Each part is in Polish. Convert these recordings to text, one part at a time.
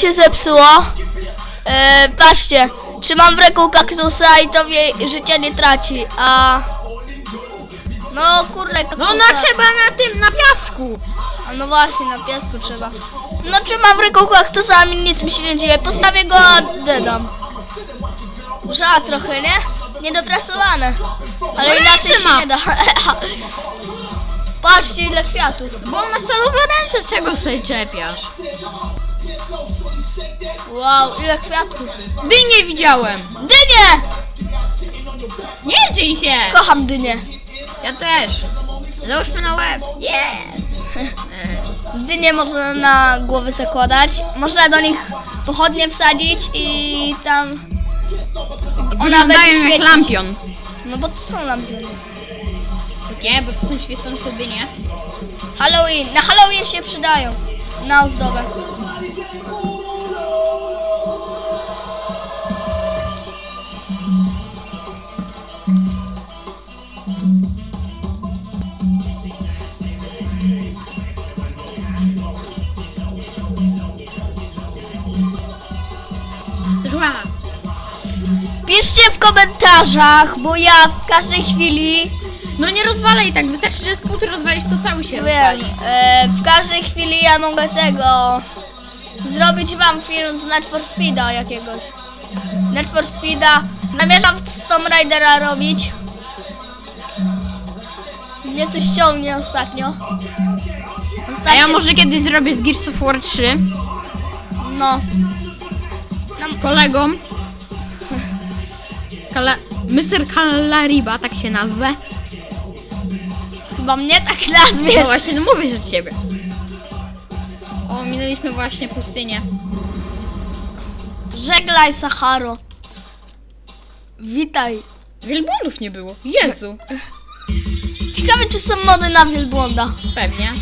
się zepsuło. E, patrzcie, trzymam w ręku kaktusa i to wie, życia nie traci, a... No kurde, kaktusa. No na trzeba na tym, na piasku. A no właśnie, na piasku trzeba. No trzymam w ręku kaktusa, a mi nic mi się nie dzieje. Postawię go, dedam. Ża trochę, nie? Niedopracowane. Ale No inaczej się ma. nie da. Patrzcie ile kwiatów. Bo on ma stalowe ręce, czego sobie czepiasz? Wow, ile kwiatków. Dynię widziałem. Dynie! Nie dzień się. Kocham dynie. Ja też. Załóżmy na łeb. Yeah. Dynie można na głowy zakładać. Można do nich pochodnie wsadzić i tam... Ona będzie Wyglądają jak świecić. lampion. No bo to są lampiony. Nie, bo to są świecące dynie. Halloween. Na Halloween się przydają. Na ozdobę. Komentarzach, bo ja w każdej chwili, No nie rozwalaj tak, wystarczy, że spód rozwalisz, to cały się wiem, rozwali. e, w każdej chwili ja mogę tego zrobić wam film z Need for Speeda jakiegoś. Need for Speeda. Zamierzam z Tomb Raidera robić. Mnie coś ciągnie ostatnio. A Ostatnio. ja może kiedyś zrobię z Gears of War 3 No. z kolegą. Kala... Mr. Kalariba, tak się nazwę. Chyba mnie tak No nazwie. właśnie, no mówię, że ciebie. O, minęliśmy właśnie pustynię. Żeglaj Saharo. Witaj. Wielbłądów nie było. Jezu. Ciekawe czy są mody na wielbłąda. Pewnie.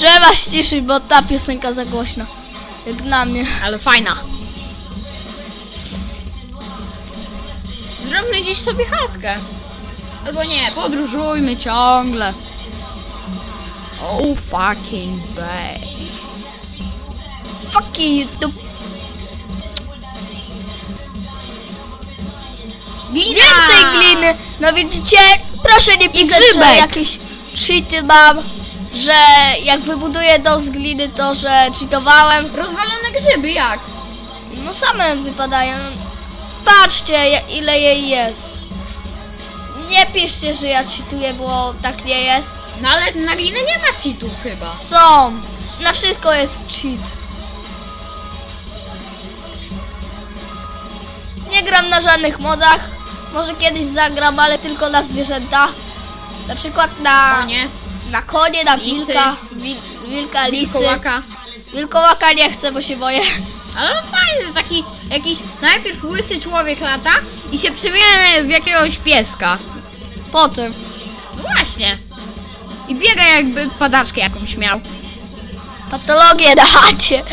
Trzeba ściszyć, bo ta piosenka za głośna. Jak na mnie. Ale fajna. Zróbmy dziś sobie chatkę. Albo nie, podróżujmy ciągle. Oh fucking bay. Fuck you, YouTube. Glina! Więcej gliny! No widzicie? Proszę nie pisać, że jakieś cheaty mam, że jak wybuduję dom z gliny, to że cheatowałem. Rozwalone grzyby jak? No same wypadają. Patrzcie ja- ile jej jest. Nie piszcie, że ja cheatuję, bo tak nie jest. No ale na glinę nie ma cheatów chyba. Są. Na wszystko jest cheat. Nie gram na żadnych modach. Może kiedyś zagram, ale tylko na zwierzęta. Na przykład na, O nie? Na konie, na Lisy. wilka, wil, wilka, lisy. Kołaka. Wilkołaka nie chcę, bo się boję. Ale no fajny, że taki jakiś najpierw łysy człowiek lata i się przemienia w jakiegoś pieska. Potem. No właśnie. I biega jakby padaczkę jakąś miał. Patologię na chacie.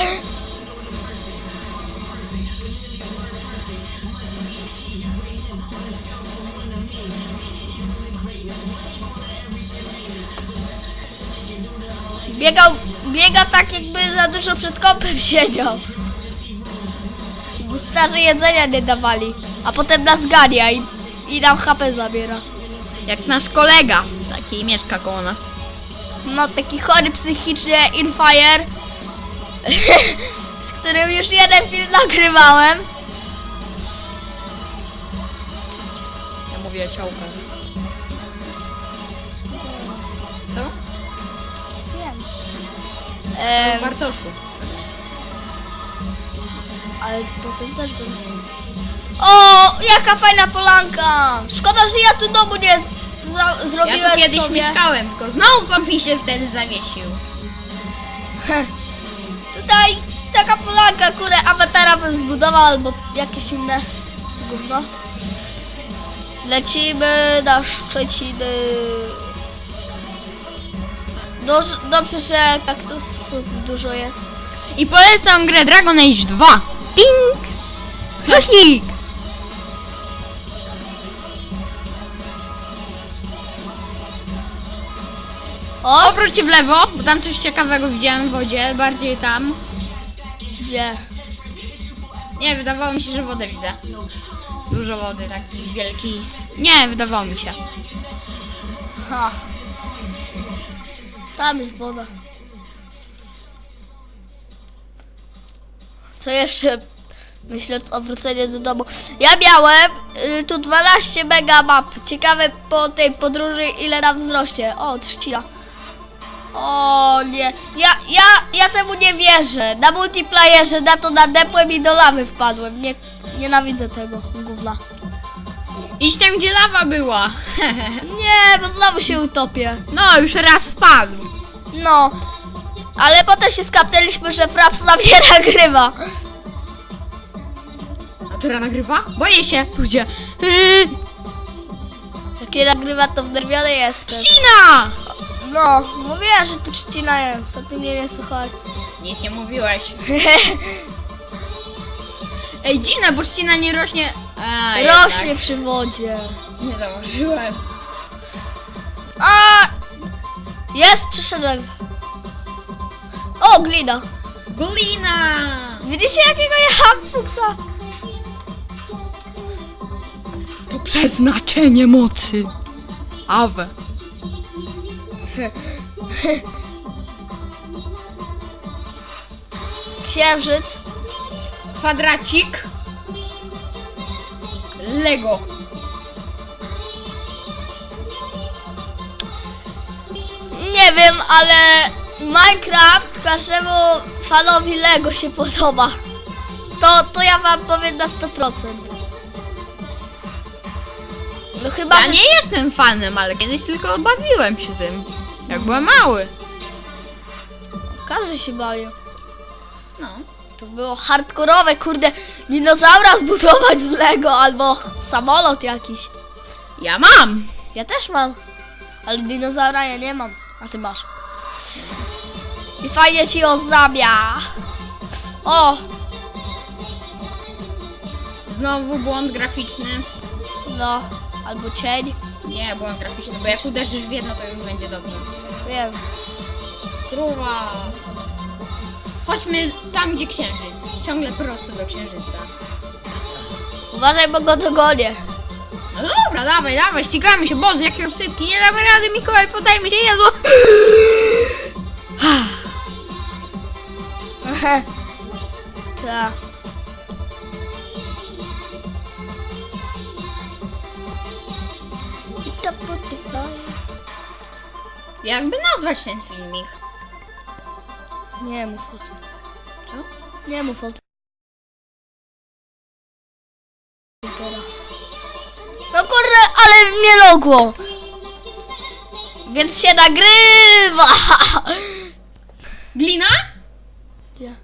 Biegał, biega tak jakby za dużo przed kąpem siedział. Bo starzy jedzenia nie dawali, a potem nas gania i, i nam HP zabiera. Jak nasz kolega. Taki mieszka koło nas. No taki chory psychicznie Infire, z którym już jeden film nagrywałem. Ja mówię ciałkę. Em, Bartoszu. ale potem też będę. O, jaka fajna polanka! Szkoda, że ja tu domu nie z- za- Ja zrobiłem tu kiedyś sobie. mieszkałem, tylko znowu kąpi się wtedy zawiesił. Tutaj taka polanka, kurę, awatara bym zbudował albo jakieś inne gówno. Lecimy na Szczeciny. Doż- Dobrze, że kaktusów dużo jest. I polecam grę Dragon Age 2. Ping! Klasik! O, Obróć się w lewo, bo tam coś ciekawego widziałem w wodzie, bardziej tam. gdzie? Nie, wydawało mi się, że wodę widzę. Dużo wody, taki wielki. Nie, wydawało mi się. Ha. Tam jest woda. Co jeszcze? Myślę o wróceniu do domu. Ja miałem y, tu 12 mega map. Ciekawe po tej podróży ile nam wzrośnie. O, trzcina. O nie. Ja, ja, ja temu nie wierzę. Na multiplayerze na to nadepłem i do lawy wpadłem. Nie, nienawidzę tego gówna. Idź tam, gdzie lawa była. Nie, bo znowu się utopię. no, już raz wpadł. No, ale potem się skapnęliśmy, że Fraps na mnie nagrywa. A która nagrywa? Boję się. Ludzie. Jak nie nagrywa, to wnerwiony jestem. Trzcina! No, mówiła, że tu trzcina jest, a ty mnie nie słuchaj. Nic nie mówiłeś. Ej, dziwne, bo trzcina nie rośnie. A, Rośnie jednak. przy wodzie. Nie założyłem. A! Jest, przyszedłem. O, glina. Glina! Widzicie, jakiego jechałam fuksa? To przeznaczenie mocy. Awe. Księżyc. Kwadracik. Lego. Nie wiem, ale Minecraft każdemu fanowi Lego się podoba. To, to ja wam powiem na 100%. No chyba, Ja że... nie jestem fanem, ale kiedyś tylko bawiłem się tym. Jak byłem mały. Każdy się bawił. No. To było hardkorowe, kurde, dinozaura zbudować z Lego albo samolot jakiś. Ja mam. Ja też mam, ale dinozaura ja nie mam, a ty masz. I fajnie ci oznamia. O, Znowu błąd graficzny. no, albo cień, Nie, błąd graficzny, bo jak uderzysz w jedno, to już będzie dobrze. wiem. Króla. Chodźmy tam, gdzie księżyc. Ciągle prosto do księżyca. Uważaj, bo go dogonię. No dobra, dawaj, dawaj, ścigamy się. Boże, jakie on szybki. Nie damy rady, Mikołaj, podajmy się. Jezu. Ta. I to. Jakby nazwać ten filmik? Nie mów o tym. Co? Nie mów o tym. No kurde, ale mnie logło. Więc się nagrywa. Glina? Gdzie?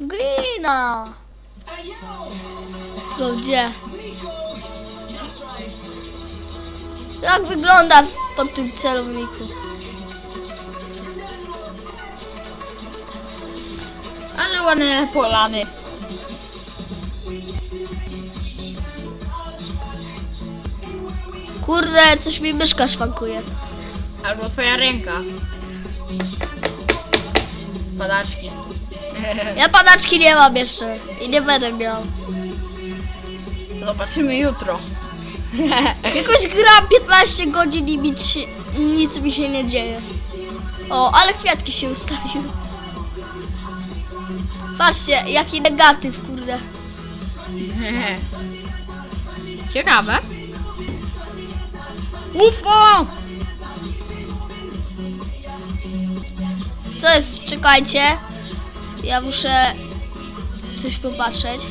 Glina. Tylko gdzie? Jak wygląda w- po tym celowniku? Ładne polany. Kurde, coś mi myszka szwankuje. Albo twoja ręka. Spadaczki. Ja padaczki nie mam jeszcze i nie będę miał. Zobaczymy jutro. Jakoś gram 15 godzin i nic, nic mi się nie dzieje. O, ale kwiatki się ustawiły. Patrzcie, jaki negatyw, kurde. Ciekawe. UFO! Co jest? Czekajcie. Ja muszę coś popatrzeć.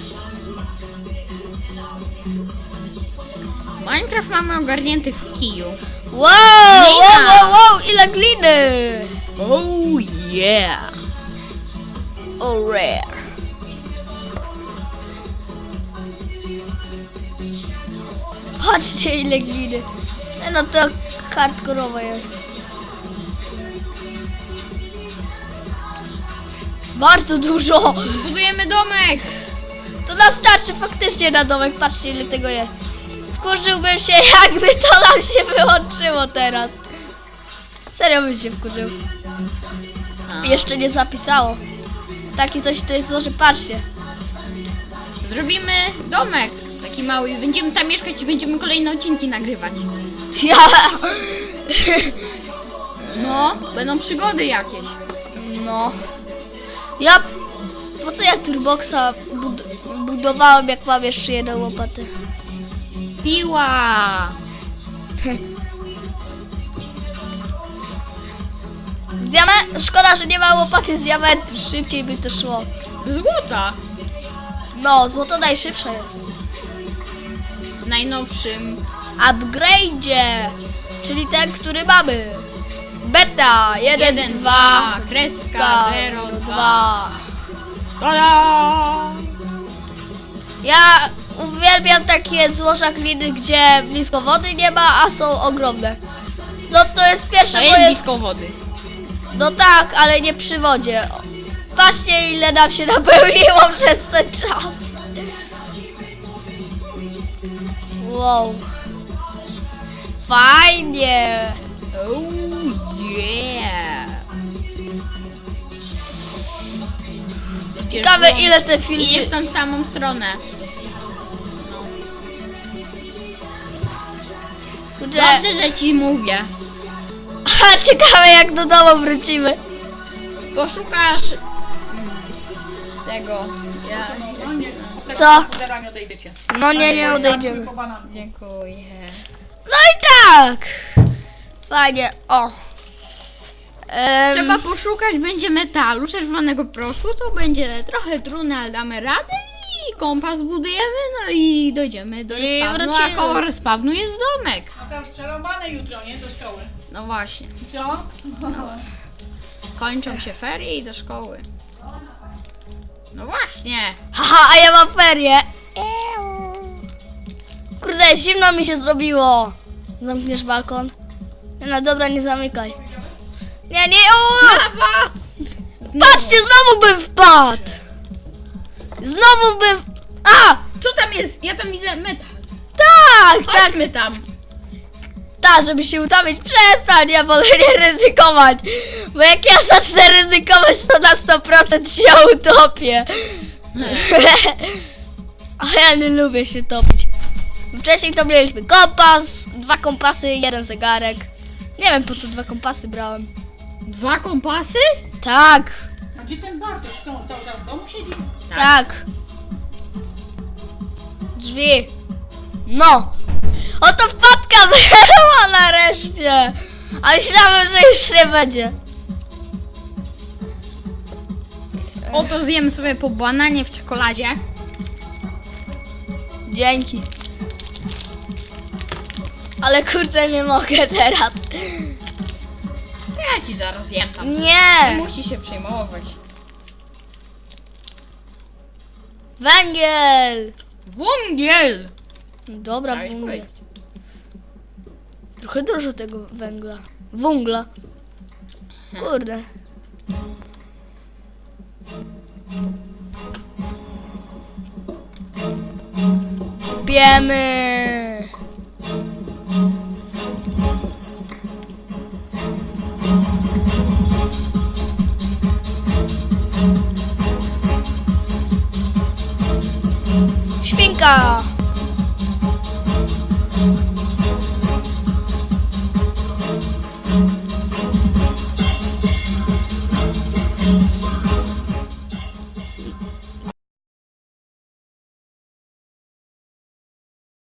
Minecraft mamy ogarnięty w kiju. Wow, wow, wow, wow, ile gliny! Oh yeah! Oh, rare. Patrzcie ile gliny. E, No to hardkorowe jest. Bardzo dużo! Zbudujemy domek! To nam starczy faktycznie na domek, patrzcie ile tego jest. Wkurzyłbym się, jakby to nam się wyłączyło teraz. Serio bym się wkurzył. Jeszcze nie zapisało. Takie coś to jest złoże, patrzcie. Zrobimy domek taki mały i będziemy tam mieszkać i będziemy kolejne odcinki nagrywać. Ja... No, będą przygody jakieś. No. Ja... Po co ja turboxa bud budowałem, jak mam jeszcze jedną łopatę? Piła! diament... Szkoda, że nie ma łopaty z diamentu, szybciej by to szło. Złota! No, złoto najszybsze jest. W najnowszym. upgrade'zie, czyli ten, który mamy. Beta 1, 1, 2, 2, kreska 0, 2. 2. Tada! Ja uwielbiam takie złoża gliny, gdzie blisko wody nie ma, a są ogromne. No to jest pierwsze To jest moje... blisko wody. No tak, ale nie przy wodzie. Patrzcie ile nam się napełniło przez ten czas. Wow. Fajnie. Oh yeah! Ciekawe ile te filmy... Idzie w tą samą stronę. Kurde. Dobrze, że ci mówię. A ciekawe jak do domu wrócimy. Poszukasz mm, tego. Ja, ja, Co? Odejdziecie. No nie, nie odejdziemy. Dziękuję. No i tak. Fajnie, o. Em, Trzeba poszukać będzie metalu, czerwonego proszku, to będzie trochę trudne, ale damy radę i kompas budujemy, no i dojdziemy do I respawnu, a wrócimy. koło respawnu jest domek. A to już jutro, nie? Do szkoły. No właśnie, Co? kończą się ferie i do szkoły. No właśnie. Haha, a ja mam ferie. Kurde, zimno mi się zrobiło. Zamkniesz balkon? No dobra, nie zamykaj. Nie, nie, o! Patrzcie, znowu bym wpadł. Znowu bym... A! Co tam jest? Ja tam widzę metal. Tak, tak, Chodźmy tam. Tak, żeby się utamić. Przestań, ja wolę nie ryzykować. Bo jak ja zacznę ryzykować, to na 100% się utopię. A ja nie lubię się topić. Wcześniej to mieliśmy kompas, dwa kompasy, jeden zegarek. Nie wiem po co dwa kompasy brałem. Dwa kompasy? Tak, A gdzie ten Bartosz? Co, on cały czas w domu siedzi? tak. Drzwi. No. Oto wpadka była nareszcie. A myślałem, że już nie będzie. Oto zjemy sobie po bananie w czekoladzie. Dzięki. Ale kurczę, nie mogę teraz. Ja ci zaraz jem tam. Nie Nie. musi się przejmować. Węgiel. Wągiel! Dobra, Chciałeś węgiel. powiedzieć. Trochę dużo tego węgla. Węgla. Kurde. Kupiemy.